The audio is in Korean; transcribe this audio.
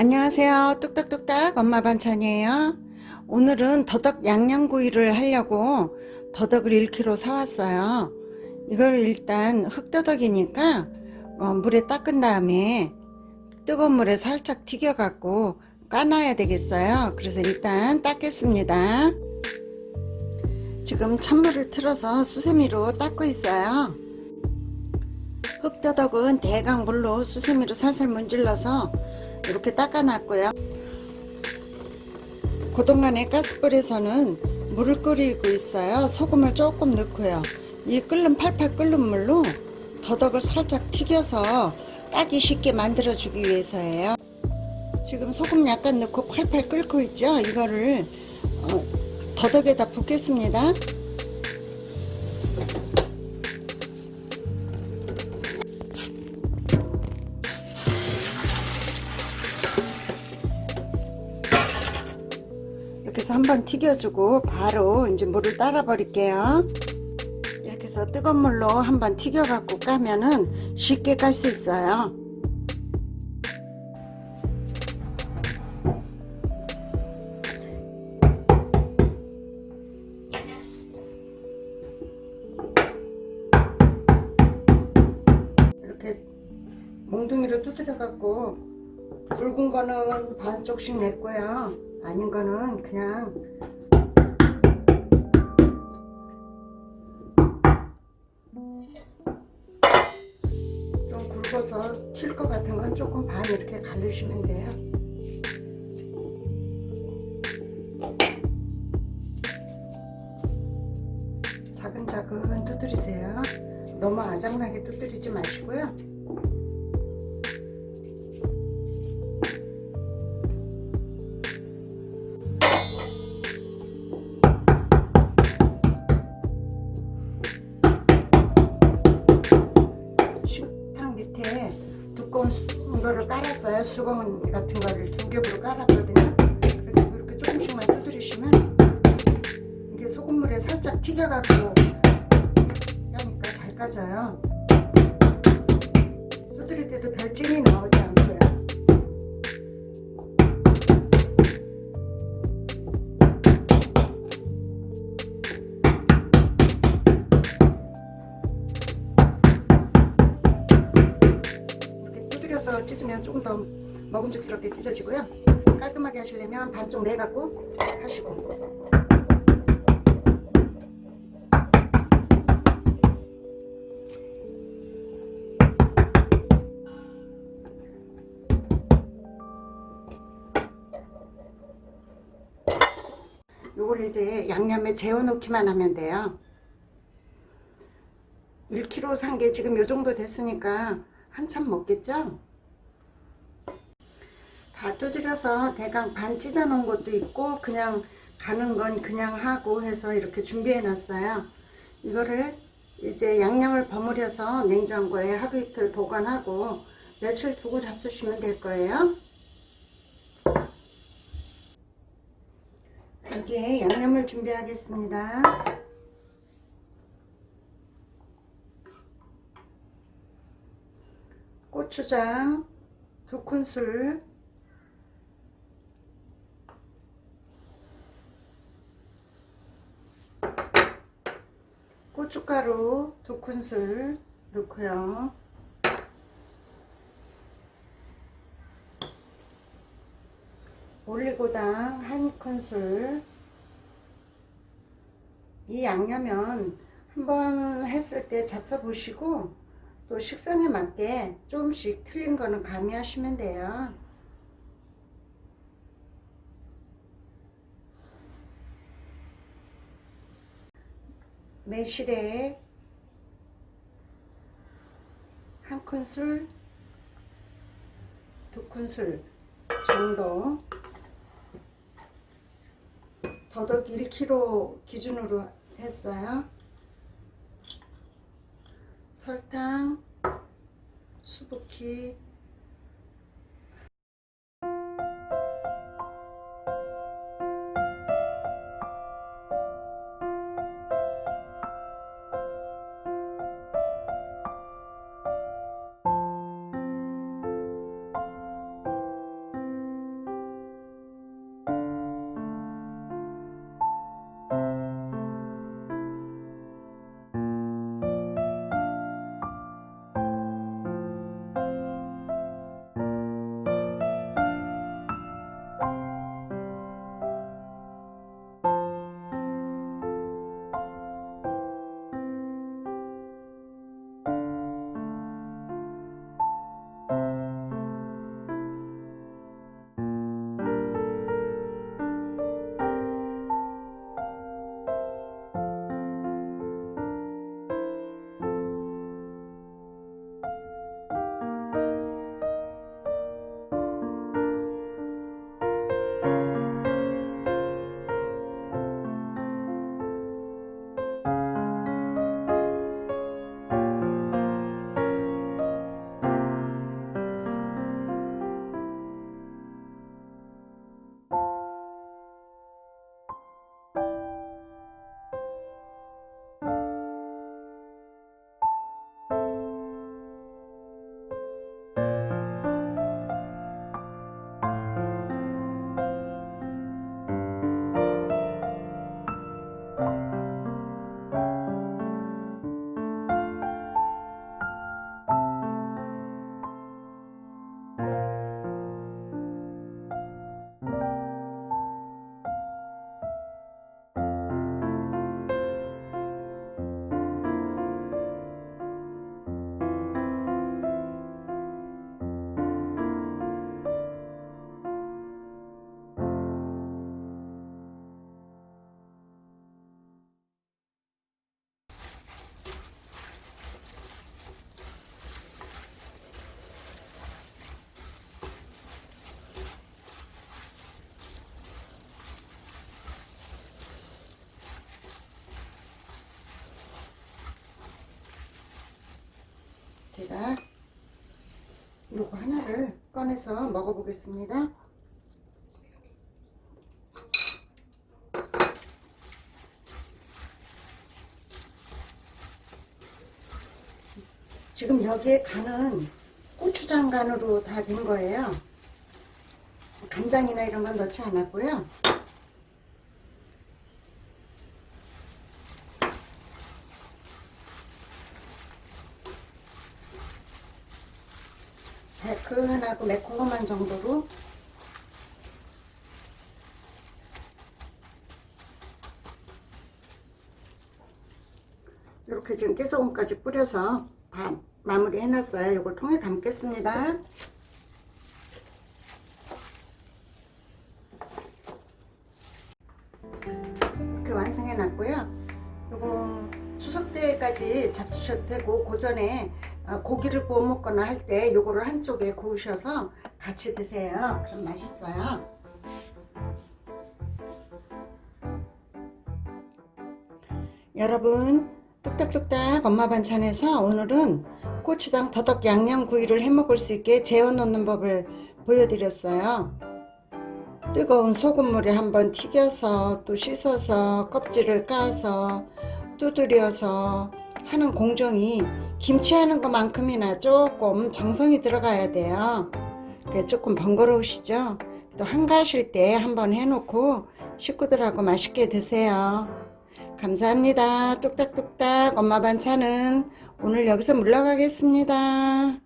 안녕하세요. 뚝딱뚝딱 엄마 반찬이에요. 오늘은 더덕 양념구이를 하려고 더덕을 1kg 사왔어요. 이걸 일단 흑더덕이니까 어, 물에 닦은 다음에 뜨거운 물에 살짝 튀겨 갖고 까놔야 되겠어요. 그래서 일단 닦겠습니다. 지금 찬물을 틀어서 수세미로 닦고 있어요. 흑더덕은 대강 물로 수세미로 살살 문질러서 이렇게 닦아놨고요. 고동간의 가스불에서는 물을 끓이고 있어요. 소금을 조금 넣고요. 이 끓는 팔팔 끓는 물로 더덕을 살짝 튀겨서 따기 쉽게 만들어 주기 위해서예요. 지금 소금 약간 넣고 팔팔 끓고 있죠. 이거를 어, 더덕에다 붓겠습니다. 한번 튀겨주고 바로 이제 물을 따라 버릴게요. 이렇게 해서 뜨거운 물로 한번 튀겨 갖고 까면은 쉽게 깔 수 있어요. 이렇게 몽둥이로 두드려 갖고 굵은 거는 반쪽씩 냈고요. 아닌 거는 그냥 좀 굵어서 튈 것 같은 건 조금 반 이렇게 갈르시면 돼요. 자근자근 두드리세요. 너무 아작나게 두드리지 마시고요. 거를 깔았어요. 수건 같은 거를 두 겹으로 깔았거든요. 이렇게, 이렇게 조금씩만 두드리시면 이게 소금물에 살짝 튀겨갖고 하니까 잘 까져요. 찢으면 조금 더 먹음직스럽게 찢어지고요. 깔끔하게 하시려면 반쪽 내갖고 하시고. 요걸 이제 양념에 재워놓기만 하면 돼요. 1kg 산 게 지금 요 정도 됐으니까 한참 먹겠죠? 다 두드려서 대강 반 찢어 놓은 것도 있고 그냥 가는 건 그냥 하고 해서 이렇게 준비해 놨어요. 이거를 이제 양념을 버무려서 냉장고에 하루 이틀 보관하고 며칠 두고 잡수시면 될 거예요. 여기에 양념을 준비하겠습니다. 고추장 두 큰술 고춧가루 두 큰술 넣고요. 올리고당 한 큰술 이 양념은 한번 했을 때 잡숴 보시고 또 식성에 맞게 조금씩 틀린 거는 가미하시면 돼요. 매실에 한 큰술, 두 큰술 정도 더덕 1kg 기준으로 했어요. 설탕, 수북히, 요거 하나를 꺼내서 먹어보겠습니다. 지금 여기에 간은 고추장 간으로 다 된 거예요. 간장이나 이런 건 넣지 않았고요. 달큰하고 매콤한 정도로 이렇게 지금 깨소금까지 뿌려서 다 마무리 해놨어요. 이걸 통에 담겠습니다. 이렇게 완성해 놨고요. 요거 추석 때까지 잡수셔도 되고 그 전에 어, 고기를 구워 먹거나 할 때 요거를 한쪽에 구우셔서 같이 드세요. 그럼 맛있어요. 여러분 뚝딱뚝딱 엄마 반찬에서 오늘은 고추장 더덕 양념구이를 해 먹을 수 있게 재워 놓는 법을 보여드렸어요. 뜨거운 소금물에 한번 튀겨서 또 씻어서 껍질을 까서 두드려서 하는 공정이 김치 하는 것만큼이나 조금 정성이 들어가야 돼요. 그게 조금 번거로우시죠? 또 한가하실 때 한번 해놓고 식구들하고 맛있게 드세요. 감사합니다. 뚝딱뚝딱 엄마 반찬은 오늘 여기서 물러가겠습니다.